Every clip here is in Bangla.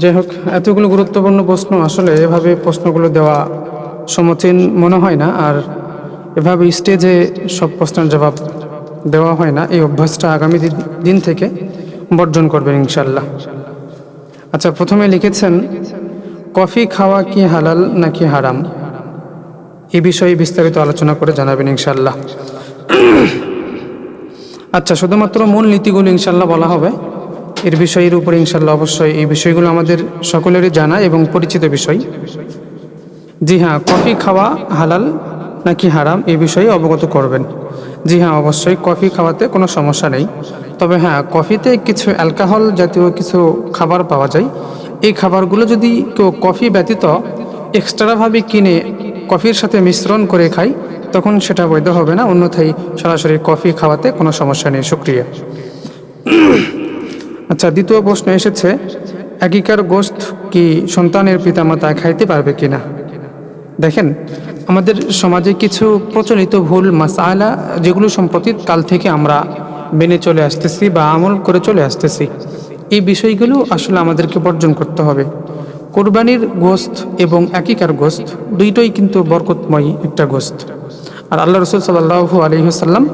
যাই হোক এতগুলো গুরুত্বপূর্ণ প্রশ্ন আসলে এভাবে প্রশ্নগুলো দেওয়া সমচীন মনে হয় না, আর এভাবে স্টেজে সব প্রশ্নের জবাব দেওয়া হয় না। এই অভ্যাসটা আগামী দিন থেকে বর্জন করবেন ইনশাল্লাহ আচ্ছা প্রথমে লিখেছেন, কফি খাওয়া কি হালাল নাকি হারাম? এ বিষয়ে বিস্তারিত আলোচনা করে জানাবেন ইনশাল্লাহ আচ্ছা শুধুমাত্র মূল নীতিগুলো ইনশাল্লাহ বলা হবে। এর বিষয়ের উপরে ইনশাল্লাহ অবশ্যই এই বিষয়গুলো আমাদের সকলেরই জানা এবং পরিচিত বিষয়। জি হ্যাঁ কফি খাওয়া হালাল নাকি হারাম এই বিষয়ে অবগত করবেন। জি হ্যাঁ অবশ্যই কফি খাওয়াতে কোনো সমস্যা নেই। তবে হ্যাঁ কফিতে কিছু অ্যালকোহল জাতীয় কিছু খাবার পাওয়া যায়। এই খাবারগুলো যদি কেউ কফি ব্যতীত এক্সট্রাভাবে কিনে কফির সাথে মিশ্রণ করে খায়, তখন সেটা বৈধ হবে না। অন্যথায় সরাসরি কফি খাওয়াতে কোনো সমস্যা নেই। শুক্রিয়া। আচ্ছা দ্বিতীয় প্রশ্ন এসেছে, একিকার গোস্ত কি সন্তানের পিতামাতা খাইতে পারবে কিনা? দেখেন, আমাদের সমাজে কিছু প্রচলিত ভুল মাসালা, যেগুলো সম্প্রতি কাল থেকে আমরা মেনে চলে আসতেছি বা আমল করে চলে আসতেছি, এই বিষয়গুলো আসলে আমাদেরকে বর্জন করতে হবে। কোরবানির গোস্ত এবং একিকার গোস্ত দুইটাই কিন্তু বরকতময় একটা গোস্ত আর আল্লাহ রসুল সাল্লাহু আলহিহাসাল্লাম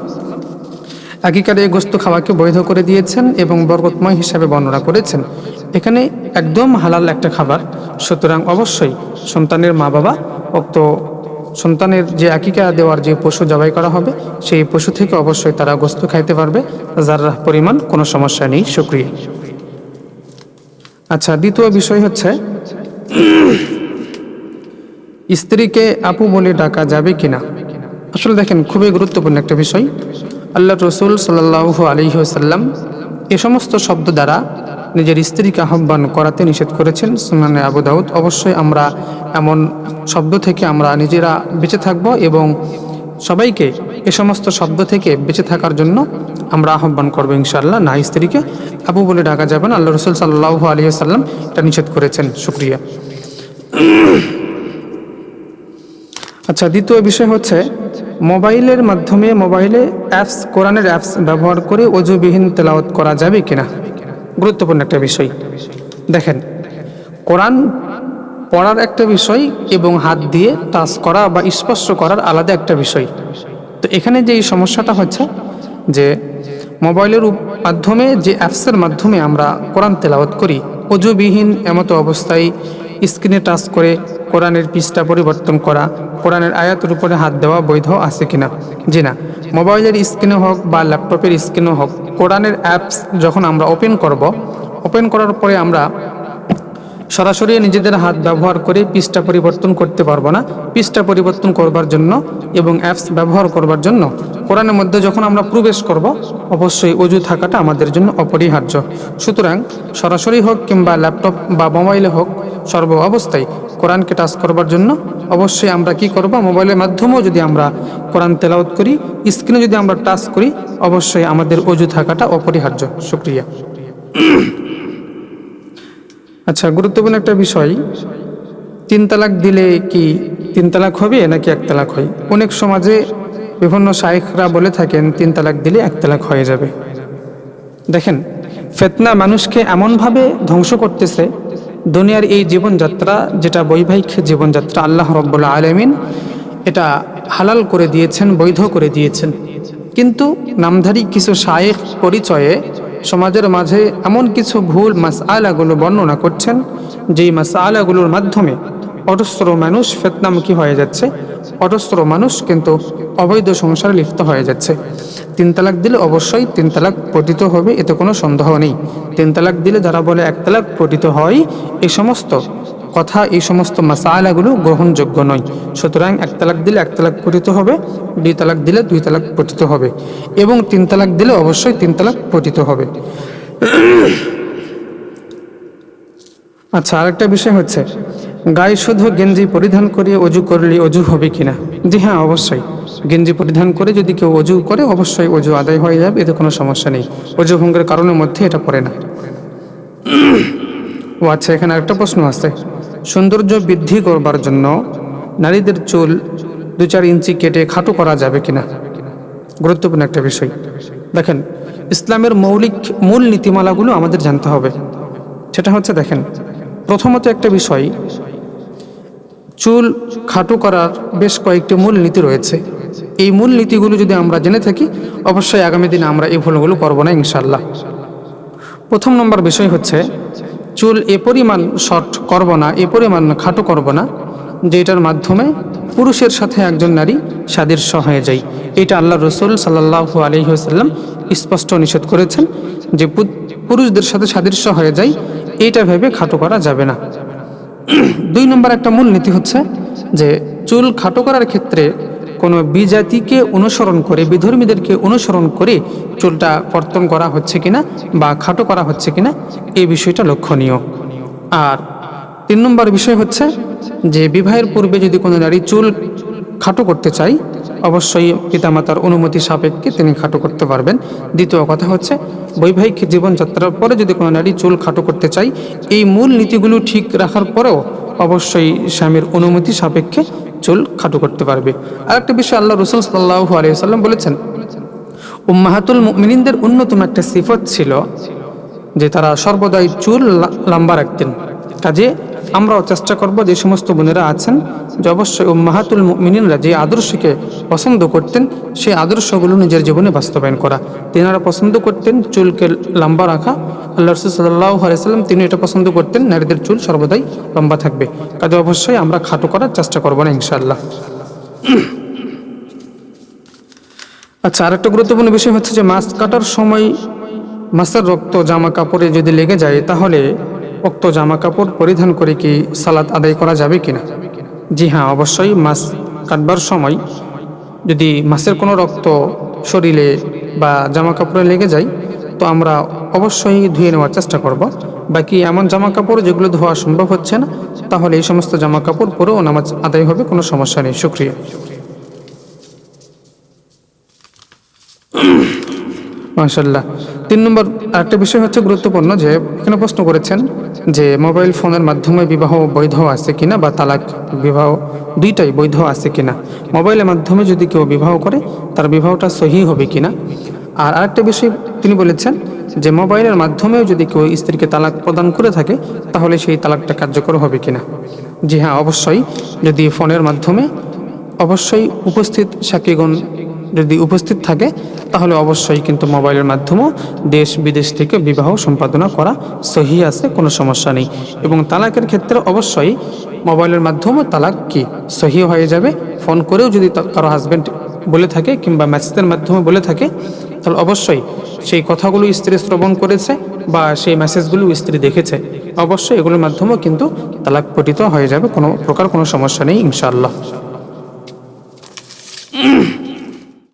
আকিকার এই গোস্ত খাওয়াকে বৈধ করে দিয়েছেন এবং বরকতময় হিসাবে বর্ণনা করেছেন। এখানে একদম হালাল একটা খাবার, সুতরাং অবশ্যই সন্তানের মা বাবা উক্ত সন্তানের যে আকিকা দেওয়ার যে পশু জবাই করা হবে, সেই পশু থেকে অবশ্যই তারা গোস্ত খাইতে পারবে, যার পরিমাণ কোনো সমস্যা নেই সুক্রিয়া আচ্ছা দ্বিতীয় বিষয় হচ্ছে, স্ত্রীকে আপু বলে ডাকা যাবে কিনা? আসলে দেখেন, খুবই গুরুত্বপূর্ণ একটা বিষয়। আল্লাহ রসুল সাল্লাহ আলহিহাসাল্লাম এ সমস্ত শব্দ দ্বারা নিজের স্ত্রীকে আহ্বান করাতে নিষেধ করেছেন সুনানে আবু দাউদ। অবশ্যই আমরা এমন শব্দ থেকে আমরা নিজেরা বেঁচে থাকব এবং সবাইকে এ সমস্ত শব্দ থেকে বেঁচে থাকার জন্য আমরা আহ্বান করব ইনশাআল্লাহ। না, স্ত্রীকে আবু বলে ডাকা যাবে না। আল্লাহ রসুল সাল্লাহ আলহিহাসাল্লাম এটা নিষেধ করেছেন। শুক্রিয়া। আচ্ছা দ্বিতীয় বিষয় হচ্ছে মোবাইলের মাধ্যমে মোবাইলে অ্যাপস, কোরআনের অ্যাপস ব্যবহার করে অজুবিহীন তেলাওয়াত করা যাবে কিনা? গুরুত্বপূর্ণ একটা বিষয়। দেখেন, কোরআন পড়ার একটা বিষয় এবং হাত দিয়ে টাচ করা বা স্পর্শ করার আলাদা একটা বিষয়। তো এখানে যে এই সমস্যাটা হচ্ছে যে মোবাইলের মাধ্যমে যে অ্যাপসের মাধ্যমে আমরা কোরআন তেলাওয়াত করি অজুবিহীন এমতো অবস্থায় স্ক্রিনে টাচ করে কোরআনের পৃষ্ঠা পরিবর্তন করা, কোরআনের আয়াতের উপরে হাত দেওয়া বৈধ আছে কিনা? জি না। মোবাইলের স্ক্রিনে হোক বা ল্যাপটপের স্ক্রিনে হোক, কোরআনের অ্যাপস যখন আমরা ওপেন করব, ওপেন করার পরে আমরা সরাসরি নিজেদের হাত ব্যবহার করে পৃষ্ঠা পরিবর্তন করতে পারব না। পৃষ্ঠা পরিবর্তন করবার জন্য এবং অ্যাপস ব্যবহার করবার জন্য। কোরআনের মধ্যে যখন আমরা প্রবেশ করব, অবশ্যই অজু থাকাটা আমাদের জন্য অপরিহার্য। সুতরাং সরাসরি হোক কিংবা ল্যাপটপ বা মোবাইলে হোক, সর্ব অবস্থায় কোরআনকে টাচ করবার জন্য অবশ্যই আমরা কি করব মোবাইলের মাধ্যমেও যদি আমরা কোরআন তেলাওত করি স্ক্রিনে যদি আমরা টাচ করি, অবশ্যই আমাদের অজু থাকাটা অপরিহার্য। শুক্রিয়া। আচ্ছা গুরুত্বপূর্ণ একটা বিষয়। তিন তালাক দিলে কি তিন তালাক হবে নাকি এক তালাক হয়? অনেক সমাজে বিভিন্ন শায়েখরা বলে থাকেন, তিন তালাক দিলে এক তালাক হয়ে যাবে। দেখেন, ফেতনা মানুষকে এমনভাবে ধ্বংস করতেছে, দুনিয়ার এই জীবনযাত্রা, যেটা বৈবাহিক জীবনযাত্রা, আল্লাহ রব্বুল্লা আলমিন এটা হালাল করে দিয়েছেন, বৈধ করে দিয়েছেন। কিন্তু নামধারী কিছু শায়েখ পরিচয়ে সমাজের মাঝে এমন কিছু ভুল মাস আলাগুলো বর্ণনা করছেন, যেই মাসআলাগুলোর মাধ্যমে অটস্ত্র মানুষ ফেতনামুখী হয়ে যাচ্ছে। অটস্ত্র মানুষ কিন্তু অবৈধ সংসারে লিপ্ত হয়ে যাচ্ছে। তিন তালাক দিলে অবশ্যই তিন তালাক পতিত হবে, এতে কোনো সন্দেহ নেই। তিন তালাক দিলে যারা বলে এক তালাক পতিত হয় এই সমস্ত কথা, এই সমস্ত মাসালাগুলো গ্রহণযোগ্য নয়। সুতরাং এক তালাক দিলে এক তালাক পঠিত হবে, দুই তালাক দিলে দুই তালাক পঠিত হবে এবং তিন তালাক দিলে অবশ্যই তিন তালাক পঠিত হবে। আচ্ছা আরেকটা বিষয় হচ্ছে, গায়ে শুধু গেঞ্জি পরিধান করে অজু করলে অজু হবে কিনা? জি হ্যাঁ অবশ্যই। গেঞ্জি পরিধান করে যদি কেউ অজু করে, অবশ্যই অজু আদায় হয়ে যাবে, এতে কোনো সমস্যা নেই। অজু ভঙ্গের কারণের মধ্যে এটা পড়ে না। ও আচ্ছা এখানে আরেকটা প্রশ্ন আছে। সৌন্দর্য বৃদ্ধি করবার জন্য নারীদের চুল দু চার ইঞ্চি কেটে খাটো করা যাবে কিনা? গুরুত্বপূর্ণ একটা বিষয়। দেখেন, ইসলামের মৌলিক মূল নীতিমালাগুলো আমাদের জানতে হবে। সেটা হচ্ছে, দেখেন, প্রথমত একটা বিষয়, চুল খাটো করার বেশ কয়েকটি মূল নীতি রয়েছে। এই মূল নীতিগুলো যদি আমরা জেনে থাকি, অবশ্যই আগামী দিনে আমরা এই ভুলগুলো করব না ইনশাল্লাহ প্রথম নম্বর বিষয় হচ্ছে চুল এ পরিমাণ শর্ট করব না, এ পরিমাণ খাটো করব না, যেটার মাধ্যমে পুরুষের সাথে একজন নারী সাদৃশ্য হয়ে যায়। এটা আল্লাহ রসুল সাল্লাহ আলহিহাসাল্লাম স্পষ্ট নিষেধ করেছেন যে পুরুষদের সাথে সাদৃশ্য হয়ে যায় এইটা ভেবে খাটো করা যাবে না। দুই নম্বর একটা মূল নীতি হচ্ছে যে চুল খাটো করার ক্ষেত্রে কোনো বিজাতিকে অনুসরণ করে, বিধর্মীদেরকে অনুসরণ করে চুলটা কর্তন করা হচ্ছে কিনা বা খাটো করা হচ্ছে কিনা, এই বিষয়টা লক্ষণীয়। আর তিন নম্বর বিষয় হচ্ছে যে, বিবাহের পূর্বে যদি কোনো নারী চুল খাটো করতে চাই অবশ্যই পিতামাতার অনুমতি সাপেক্ষে তিনি খাটো করতে পারবেন। দ্বিতীয় কথা হচ্ছে, বৈবাহিক জীবনযাত্রার পরে যদি কোনো নারী চুল খাটো করতে চাই এই মূল নীতিগুলো ঠিক রাখার পরেও অবশ্যই স্বামীর অনুমতি সাপেক্ষে চুল খাটো করতে পারবে। আর একটা বিষয় আল্লাহ রসুল সাল্লাহ আলিয়াল্লাম বলেছেন, উম্মাহাতুল মিনিনদের অন্যতম একটা সিফত ছিল যে তারা সর্বদাই চুল লাম্বা লম্বা রাখতেন। কাজে আমরাও চেষ্টা করব যে সমস্ত বোনেরা আছেন, যে অবশ্যই মাহাতুল মিনিনরা যে আদর্শকে পছন্দ করতেন, সেই আদর্শগুলো নিজের জীবনে বাস্তবায়ন করা। তেনারা পছন্দ করতেন চুলকে লম্বা রাখা। আল্লাহ রসুল সাল্লাহ তিনি এটা পছন্দ করতেন, নারীদের চুল সর্বদাই লম্বা থাকবে। কাজে অবশ্যই আমরা খাটো করার চেষ্টা করব না, ইনশাআল্লাহ। আচ্ছা আরেকটা গুরুত্বপূর্ণ বিষয় হচ্ছে যে মাছ কাটার সময় মাছের রক্ত, জামা কাপড়ে যদি লেগে যায়, তাহলে উক্ত জামা কাপড় পরিধান করে কি সালাত আদায় করা যাবে কিনা? জি হ্যাঁ অবশ্যই মাছ কাটবার সময় যদি মাছের কোনো রক্ত শরীরে বা জামা কাপড়ে লেগে যায়, তো আমরা অবশ্যই ধুয়ে নেওয়ার চেষ্টা করব। বাকি এমন জামা কাপড় যেগুলো ধোয়া সম্ভব হচ্ছে না, তাহলে এই সমস্ত জামা কাপড় পরেও নামাজ আদায় হবে, কোনো সমস্যা নেই, শুক্রিয়া। মাশাল্লাহ তিন নম্বর আরেকটা বিষয় হচ্ছে গুরুত্বপূর্ণ যে, এখানে প্রশ্ন করেছেন যে মোবাইল ফোনের মাধ্যমে বিবাহ বৈধ আছে কিনা বা তালাক বিবাহ, দুইটাই বৈধ আছে কিনা। মোবাইলের মাধ্যমে যদি কেউ বিবাহ করে, তার বিবাহটা সহি হবে কিনা। আর আরেকটা বিষয় তিনি বলেছেন যে মোবাইলের মাধ্যমেও যদি কেউ স্ত্রীকে তালাক প্রদান করে থাকে, তাহলে সেই তালাকটা কার্যকর হবে কিনা। জি হ্যাঁ অবশ্যই। যদি ফোনের মাধ্যমে, অবশ্যই উপস্থিত সাকিগণ যদি উপস্থিত থাকে, তাহলে অবশ্যই কিন্তু মোবাইলের মাধ্যমেও দেশ বিদেশ থেকে বিবাহ সম্পাদনা করা সহি আছে, কোনো সমস্যা নেই। এবং তালাকের ক্ষেত্রে অবশ্যই মোবাইলের মাধ্যমে তালাক কি সহি হয়ে যাবে, ফোন করেও যদি কারও হাজব্যান্ড বলে থাকে কিংবা মেসেজের মাধ্যমে বলে থাকে, তাহলে অবশ্যই সেই কথাগুলো স্ত্রী শ্রবণ করেছে বা সেই মেসেজগুলো স্ত্রী দেখেছে। অবশ্যই এগুলোর মাধ্যমেও কিন্তু তালাক পঠিত হয়ে যাবে, কোনো প্রকার কোনো সমস্যা নেই, ইনশাআল্লাহ।